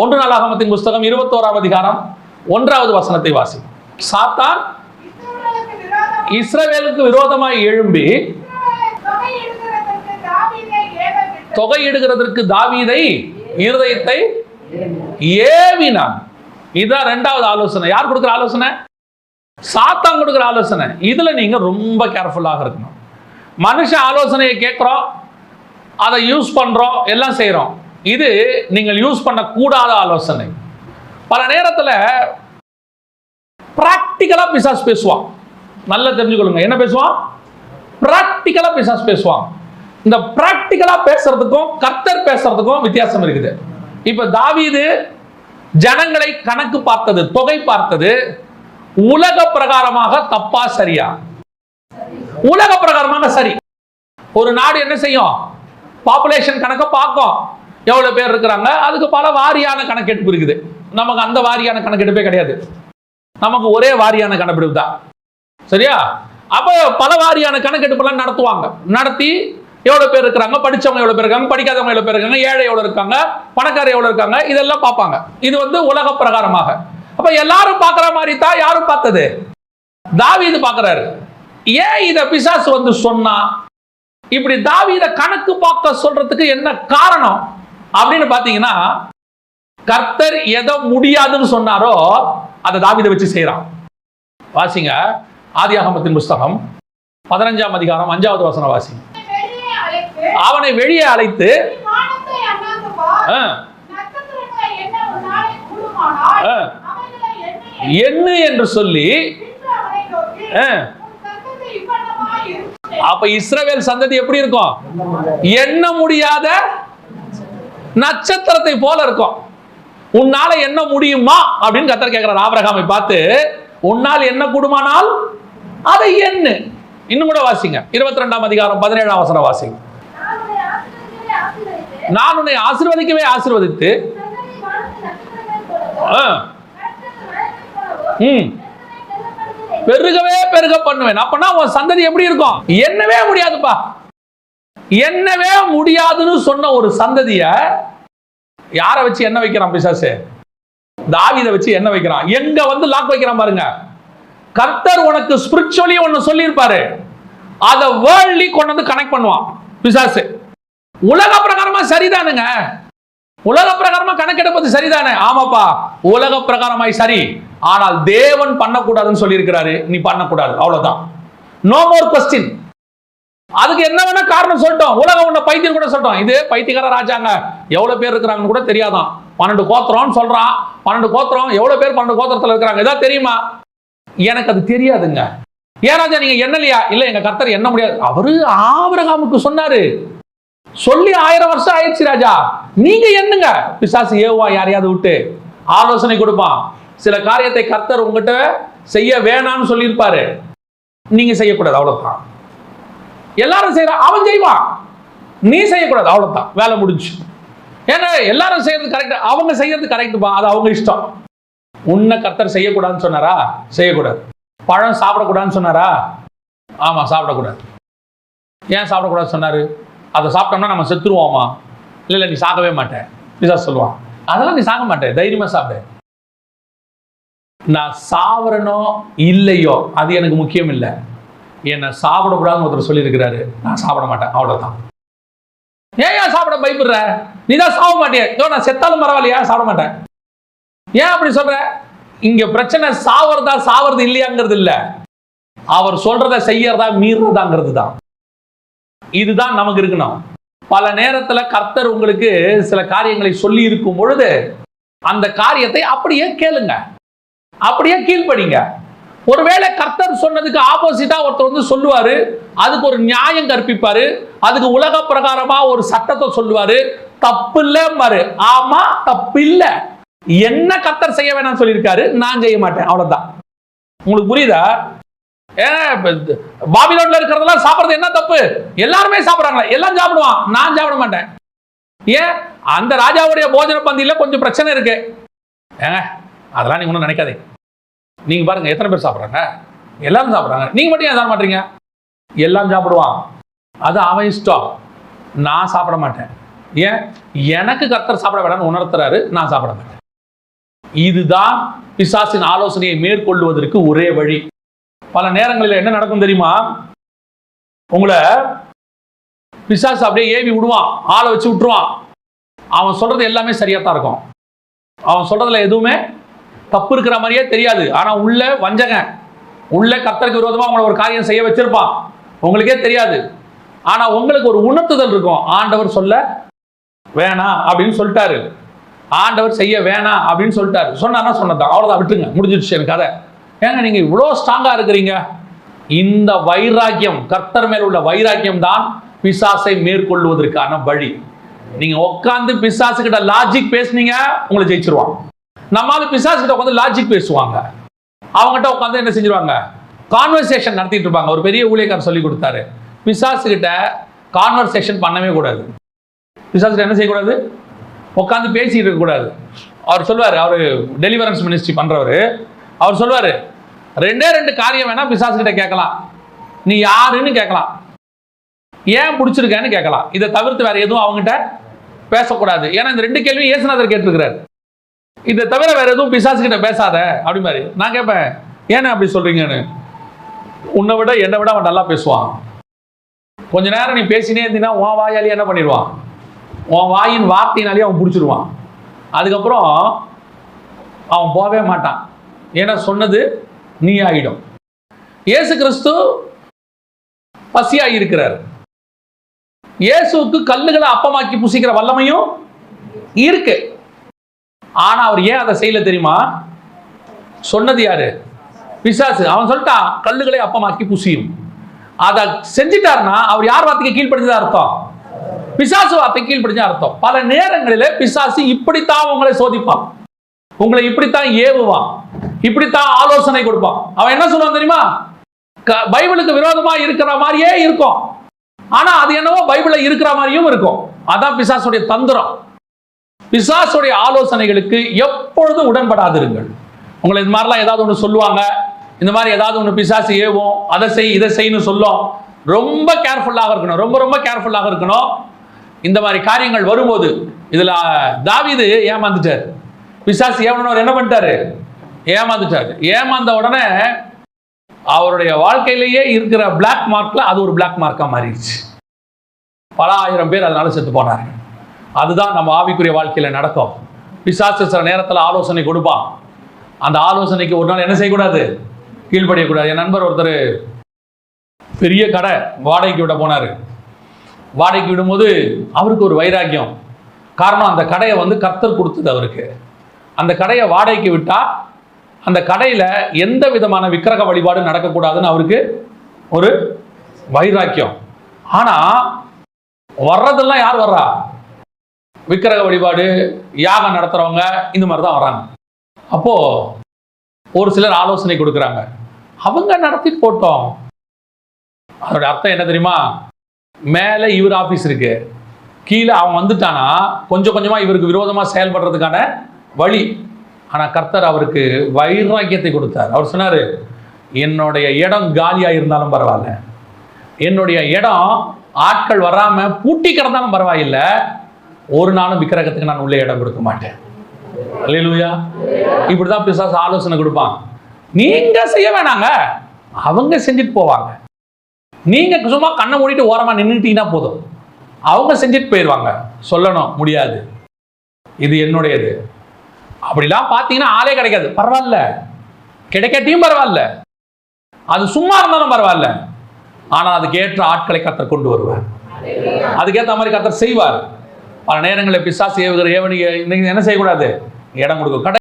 ஒன்று நாளாகமத்தின் புஸ்தகம் இருபத்தோராம் அதிகாரம் ஒன்றாவது வசனத்தை வாசி சாத்தான் இஸ்ரவேலுக்கு விரோதமாய் எழும்பி தொகையிடுகிறதற்கு தாவீதை இருதயத்தை ஏவினான். இதுதான் ரெண்டாவது ஆலோசனை. யார் கொடுக்குற ஆலோசனை? சாத்தான் கொடுக்குற ஆலோசனை. இதுல நீங்க ரொம்ப கேர்ஃபுல்லாக இருக்கணும். மனுஷன் ஆலோசனையை கேட்குறோம் அதை யூஸ் பண்றோம் எல்லாம் செய்யறோம் இது நீங்கள் யூஸ் பண்ணக்கூடாத ஆலோசனை. பல நேரத்துல ப்ராக்டிக்கலாக பிசாஸ் பேசுவான். நல்லா தெரிஞ்சுக்கொள்ளுங்க. என்ன பேசுவான்? ப்ராக்டிக்கலா பிசாஸ் பேசுவான். இந்த ப்ராக்டிக்கலாக பேசுறதுக்கும் கர்த்தர் பேசுறதுக்கும் வித்தியாசம் இருக்குது. இப்ப தாவீது ஜனங்களை கணக்கு பார்த்தது தொகை பார்த்தது உலக பிரகாரமாக தப்பா சரியா? உலக பிரகாரமாக சரி. ஒரு நாடு என்ன செய்யும்? பாப்புலேஷன் கணக்கை பார்க்கும். எவ்வளோ பேர் இருக்கிறாங்க? அதுக்கு பல வாரியான கணக்கெடுப்பு இருக்குது. நமக்கு அந்த வாரியான கணக்கெடுப்பே கிடையாது. நமக்கு ஒரே வாரியான கணக்கெடுப்பு தான். சரியா? அப்போ பல வாரியான கணக்கெடுப்பெல்லாம் நடத்துவாங்க. நடத்தி எவ்வளவு பேர் இருக்கிறாங்க? படிச்சவங்க எவ்வளவு பேர் இருக்காங்க? படிக்காதவங்க எவ்வளோ பேர் இருக்காங்க? ஏழை எவ்வளோ இருக்காங்க? பணக்காரர் எவ்வளவு இருக்காங்க? இதெல்லாம் பார்ப்பாங்க. இது வந்து உலக பிரகாரமாக. அப்போ எல்லாரும் பார்க்குற மாதிரி தான் யாரும் பார்த்தது? தாவீது பார்க்கறாரு. ஏன் இதை பிசாசு வந்து சொன்னா? இப்படி தாவீத கணக்கு பார்க்க சொல்றதுக்கு என்ன காரணம்? அப்படின்னு பாத்தீங்கன்னா கர்த்தர் எதோ முடியாதுன்னு சொன்னாரோ அதை தாவிதை வச்சு செய்யறான். வாசிங்க. ஆதியாகமத்தின் புஸ்தகம் பதினஞ்சாம் அதிகாரம் அஞ்சாவது வசனம் வாசிங்க. அவனை வெளியே அழைத்து என்ன என்று சொல்லி அப்ப இஸ்ரவேல் சந்ததி எப்படி இருக்கும்? எண்ண முடியாத நட்சத்திரத்தை போல இருக்கும். உன்னால என்ன முடியுமா? அப்படின்னு கத்தர் கேட்கிறார். ஆபரகாமை பார்த்து உன்னால் என்ன கூடுமானால் அதை என்ன இன்னும் கூட வாசிங்க. இருபத்தி ரெண்டாம் அதிகாரம் பதினேழாம் வசனம் வாசிங்க. நான் உன்னை ஆசிர்வதிக்கவே ஆசிர்வதித்து ஆ, பெருகவே பெருக பண்ணுவேன். அப்பனா உன் சந்ததி எப்படி இருக்கும்? என்னவே முடியாதுப்பா. என்னவே முடியாதுன்னு சொன்ன ஒரு சந்ததிய யாரை வச்சு என்ன வைக்கிறான் பிசாசு? தாவிதை வச்சு என்ன வைக்கிறான். எங்க வந்து லாக் வைக்கிறான் பாருங்க. கர்த்தர் உனக்கு ஸ்பிரிச்சுவலி ஒன்னு சொல்லியிருப்பாரு. அதை வேர்ல்ட்லி கொண்டு வந்து கனெக்ட் பண்ணுவான் பிசாசு. உலக பிரகாரமா சரிதானுங்க. உலக பிரகாரமா கணக்கெடுப்பது சரிதானே? ஆமாப்பா. உலக பிரகாரமாய் சரி. ஆனால் தேவன் பண்ணக்கூடாதுன்னு சொல்லியிருக்கிறாரு. நீ பண்ணக்கூடாது. அவ்வளவுதான். நோ மோர் கொஸ்டின் அதுக்கு என்ன வேணா காரணம் சொல்லட்டும். உலகம் உன்ன பைத்தியம் கூட சொல்லட்டும். இது பைத்தியக்கார ராஜாங்க. எவ்வளவு பேர் இருக்கிறாங்கன்னு கூட தெரியாதான். பன்னெண்டு கோத்திரம்னு சொல்றான். பன்னெண்டு கோத்திரம் எவ்வளவு பேர் பன்னெண்டு கோத்திரத்துல இருக்கிறாங்க? ஏதாவது தெரியுமா? எனக்கு அது தெரியாதுங்க. ஏன் ராஜா நீங்க என்னலையா? இல்ல எங்க கர்த்தர் என்ன முடியாது. அவரு ஆபரகாமுக்கு சொன்னாரு. சொல்லி ஆயிரம் வருஷம் ஆயிடுச்சு ராஜா. நீங்க என்னங்க? பிசாசு ஏவா யாரையாவது விட்டு? ஆலோசனை கொடுப்பான். சில காரியத்தை கர்த்தர் உங்ககிட்ட செய்ய வேணாம்னு சொல்லியிருப்பாரு. நீங்க செய்யக்கூடாது. அவ்வளவுதான். எல்லாரும் செய்யறான் அவன் செய்வான் நீ செய்யக்கூடாது. அவ்வளவுதான். வேலை முடிஞ்சு ஏன்னா எல்லாரும் செய்யறது கரெக்ட் அவங்க செய்யறது கரெக்ட்பா அது அவங்க இஷ்டம். உன்னை கர்த்தர் செய்யக்கூடாதுன்னு சொன்னாரா? செய்யக்கூடாது. பழம் சாப்பிடக்கூடாதுன்னு சொன்னாரா? ஆமா சாப்பிடக்கூடாது. ஏன் சாப்பிடக்கூடாதுன்னு சொன்னாரு? அதை சாப்பிட்டோம்னா நம்ம செத்துருவோமா? இல்லை இல்லை நீ சாகவே மாட்டேன் பிசாசு சொல்லுவான். அதெல்லாம் நீ சாக மாட்டேன் தைரியமா சாப்பிடு. நான் சாவரனோ இல்லையோ அது எனக்கு முக்கியம் இல்லை. என்னை சாப்பிடக்கூடாதுன்னு ஒருத்தர் சொல்லியிருக்கிறாரு. நான் சாப்பிட மாட்டேன் அவ்வளோதான் ஏன் ஏன் சாப்பிட பயப்படுற? நீ தான் சாப்பிட மாட்டியா. ஏதோ நான் செத்தாலும் பரவாயில்லையா? சாப்பிட மாட்டேன். ஏன் அப்படி சொல்ற? இங்க பிரச்சனை சாவறதா சாவறது இல்லையாங்கிறது இல்லை. அவர் சொல்றத செய்யறதா மீறதாங்கிறது தான். இதுதான் நமக்கு இருக்கணும். பல நேரத்தில் கர்த்தர் உங்களுக்கு சில காரியங்களை சொல்லி இருக்கும் பொழுது அந்த காரியத்தை அப்படியே கேளுங்க. அப்படியே கீழ்ப்படிங்க. ஒருவேளை கர்த்தர் சொன்னதுக்கு ஆப்போசிட்டா ஒருத்தர் வந்து சொல்லுவாரு அதுக்கு ஒரு நியாயம் கற்பிப்பாரு அதுக்கு உலக பிரகாரமா ஒரு சட்டத்தை சொல்லுவாரு தப்பு இல்லம்பாரு ஆமா தப்பு இல்ல என்ன கர்த்தர் செய்ய வேணாம்னு சொல்லியிருக்காரு? நான் செய்ய மாட்டேன். அவ்வளவுதான். உங்களுக்கு புரியுதா? ஏன் பாபிலோன்ல இருக்கிறதெல்லாம் சாப்பிடுறது என்ன தப்பு? எல்லாருமே சாப்பிடுறாங்க எல்லாம் சாப்பிடுவான். நான் சாப்பிட மாட்டேன். ஏன் அந்த ராஜாவுடைய போஜன பந்தியில கொஞ்சம் பிரச்சனை இருக்கு. ஏங்க அதெல்லாம் நீங்க ஒன்றும் நினைக்காதீங்க. நீங்க பாருங்க எத்தனை பேர் சாப்பிட்றாங்க? எல்லாரும் சாப்பிட்றாங்க. நீங்க மட்டும் ஏன் சாப்பிட மாட்டீங்க? எல்லாம் சாப்பிடுவான். அது அவன் இஷ்டம். நான் சாப்பிட மாட்டேன். ஏன்? எனக்கு கர்த்தர் சாப்பிட வேணாம்னு உணர்த்துறாரு நான் சாப்பிட மாட்டேன். இதுதான் பிசாசின் ஆலோசனையை மேற்கொள்வதற்கு ஒரே வழி. பல நேரங்களில் என்ன நடக்கும் தெரியுமா? உங்களை பிசாசு அப்படியே ஏவி விடுவான் ஆளை வச்சு விட்டுருவான். அவன் சொல்றது எல்லாமே சரியா தான் இருக்கும். அவன் சொல்றதுல எதுவுமே தப்பு இருக்கிற மாதிரியே தெரியாது. ஆனால் உள்ள வஞ்சகன் உள்ள கத்தருக்கு விரோதமாக அவங்கள ஒரு காரியம் செய்ய வச்சிருப்பான். உங்களுக்கே தெரியாது. ஆனால் உங்களுக்கு ஒரு உணர்த்துதல் இருக்கும். ஆண்டவர் சொல்ல வேணாம் அப்படின்னு சொல்லிட்டாரு. ஆண்டவர் செய்ய வேணாம் அப்படின்னு சொல்லிட்டாரு. சொன்னார்னா சொன்னதான் அவ்வளோதான் விட்டுருங்க. முடிஞ்சிடுச்சு எனக்கு கதை. ஏங்க நீங்க இவ்வளோ ஸ்ட்ராங்காக இருக்கிறீங்க. இந்த வைராக்கியம் கர்த்தர் மேல் உள்ள வைராக்கியம் தான் பிசாசை மேற்கொள்வதற்கான வழி. நீங்க உட்காந்து பிசாசு கிட்ட லாஜிக் பேசுனீங்க உங்களை ஜெயிச்சிருவான். நம்மளால பிசாஸ் கிட்ட உட்காந்து லாஜிக் பேசுவாங்க. அவங்ககிட்ட உட்காந்து என்ன செஞ்சிருவாங்க? கான்வர்சேஷன் நடத்திட்டு இருப்பாங்க. ஒரு பெரிய ஊழியக்காரர் சொல்லி கொடுத்தாரு. பிசாசு கிட்ட கான்வர்சேஷன் பண்ணவே கூடாது. பிசாசு கிட்ட என்ன செய்யக்கூடாது? உட்காந்து பேசிட்டு இருக்கக்கூடாது. அவர் சொல்லுவார் அவர் டெலிவரன்ஸ் மினிஸ்ட்ரி பண்ணுறவர் அவர் சொல்வார் ரெண்டே ரெண்டு காரியம் வேணால் பிசாசு கிட்ட கேட்கலாம். நீ யாருன்னு கேட்கலாம். ஏன் பிடிச்சிருக்கேன்னு கேட்கலாம். இதை தவிர்த்து வேற எதுவும் அவங்ககிட்ட பேசக்கூடாது. ஏன்னா இந்த ரெண்டு கேள்வியும் இயேசுநாதர் கேட்டிருக்கிறார். இதை தவிர வேற எதுவும் பிசாசு கிட்ட பேசாத அப்படி மாதிரி. நான் கேட்பேன் ஏன்னா அப்படி சொல்றீங்கன்னு? உன்னை விட என்னை விட அவன் நல்லா பேசுவான். கொஞ்ச நேரம் நீ பேசினே இருந்தீங்கன்னா உன் வாயாலே என்ன பண்ணிடுவான்? உன் வாயின் வார்த்தையினாலே அவன் பிடிச்சிருவான் அதுக்கப்புறம் அவன் போகவே மாட்டான். ஏன்னா சொன்னது நீ ஆகிடும் இயேசு கிறிஸ்து பசியாகி இருக்கிறார் இயேசுவுக்கு கல்லுகளை அப்பமாக்கி புசிக்கிற வல்லமையும் இருக்கு. ஆனா அவர் ஏன் அதை செய்யல தெரியுமா? சொன்னது யாரு? பிசாசு. அவன் சொல்லிட்டான் கல்லுகளை அப்பமாக்கி புசியும். அதை செஞ்சிட்டாருன்னா அவர் யார் வார்த்தைக்கு கீழ்படிஞ்சதா அர்த்தம்? பிசாசு வார்த்தை கீழ்படிஞ்சா அர்த்தம். பல நேரங்களில் பிசாசு இப்படித்தான் உங்களை சோதிப்பான். உங்களை இப்படித்தான் ஏவுவான். இப்படித்தான் ஆலோசனை கொடுப்பான். அவன் என்ன சொல்லுவான் தெரியுமா? க- பைபிளுக்கு விரோதமா இருக்கிற மாதிரியே இருக்கும். ஆனா அது என்னவோ பைபிள்ல இருக்கிற மாதிரியும் இருக்கும். அதான் பிசாசுடைய தந்திரம். பிசாசுடைய ஆலோசனைகளுக்கு எப்பொழுதும் உடன்படாதிருங்கள். உங்களை இது மாதிரிலாம் ஏதாவது ஒன்று சொல்லுவாங்க. இந்த மாதிரி ஏதாவது ஒன்று பிசாசு ஏவும். அதை செய் இதை செய்யணும் சொல்லும். ரொம்ப கேர்ஃபுல்லாக இருக்கணும். ரொம்ப ரொம்ப கேர்ஃபுல்லாக இருக்கணும். இந்த மாதிரி காரியங்கள் வரும்போது இதில் தாவிது ஏமாந்துட்டார். பிசாசு ஏவனவர் என்ன பண்ணிட்டாரு? ஏமாந்துட்டார். ஏமாந்த உடனே அவருடைய வாழ்க்கையிலேயே இருக்கிற பிளாக் மார்க்கில் அது ஒரு பிளாக் மார்க்காக மாறிடுச்சு. பல ஆயிரம் பேர் அதனால செத்து போனார்கள். அதுதான் நம்ம ஆவிக்குரிய வாழ்க்கையில் நடக்கும். பிசாசு சில நேரத்தில் ஆலோசனை கொடுப்பான். அந்த ஆலோசனைக்கு ஒரு நாள் என்ன செய்யக்கூடாது? கீழ்ப்படியக்கூடாது. என் நண்பர் ஒருத்தர் பெரிய கடை வாடகைக்கு விட போனார். வாடகைக்கு விடும்போது அவருக்கு ஒரு வைராக்கியம். காரணம் அந்த கடையை வந்து கர்த்தர் கொடுத்தது அவருக்கு. அந்த கடையை வாடகைக்கு விட்டால் அந்த கடையில் எந்த விதமான விக்கிரக வழிபாடும் நடக்கக்கூடாதுன்னு அவருக்கு ஒரு வைராக்கியம். ஆனால் வர்றதெல்லாம் யார் வர்றா? விக்கிரக வழிபாடு யாகம் நடத்துறவங்க இந்த மாதிரி தான் வராங்க. அப்போது ஒரு சிலர் ஆலோசனை கொடுக்குறாங்க. அவங்க நடத்தி போட்டோம். அதோட அர்த்தம் என்ன தெரியுமா? மேலே இவர் ஆஃபீஸ் இருக்கு. கீழே அவன் வந்துட்டானா கொஞ்சம் கொஞ்சமாக இவருக்கு விரோதமாக செயல்படுறதுக்கான வழி. ஆனால் கர்த்தர் அவருக்கு வைராக்கியத்தை கொடுத்தார். அவர் சொன்னாரு என்னுடைய இடம் காலியாக இருந்தாலும் பரவாயில்ல. என்னுடைய இடம் ஆட்கள் வராமல் பூட்டி கிடந்தாலும் பரவாயில்லை. ஒரு நாளும் விக்கிரகத்துக்கு நான் உள்ளே இடம் கொடுக்க மாட்டேன். அல்லேலூயா. இப்படிதான் பிசாசு ஆலோசனை கொடுப்பான். நீங்க செய்ய வேணாங்க. அவங்க செஞ்சுட்டு போவாங்க. நீங்க சும்மா கண்ணை மூடிட்டு ஓரமா நின்றுட்டீங்கன்னா போதும். அவங்க செஞ்சுட்டு போயிடுவாங்க சொல்லணும் முடியாது. இது என்னுடையது. அப்படிலாம் பார்த்தீங்கன்னா ஆளே கிடைக்காது. பரவாயில்ல. கிடைக்கட்டியும் பரவாயில்ல. அது சும்மா இருந்தாலும் பரவாயில்ல. ஆனால் அதுக்கேற்ற ஆட்களை கத்தர் கொண்டு வருவார். அதுக்கேற்ற மாதிரி கத்தர் செய்வார். பல நேரங்களில் பிசாசு ஏவுகிற ஏவனிக்கு இன்னைக்கு என்ன செய்யக்கூடாது? இடம் கொடுக்கும். கடை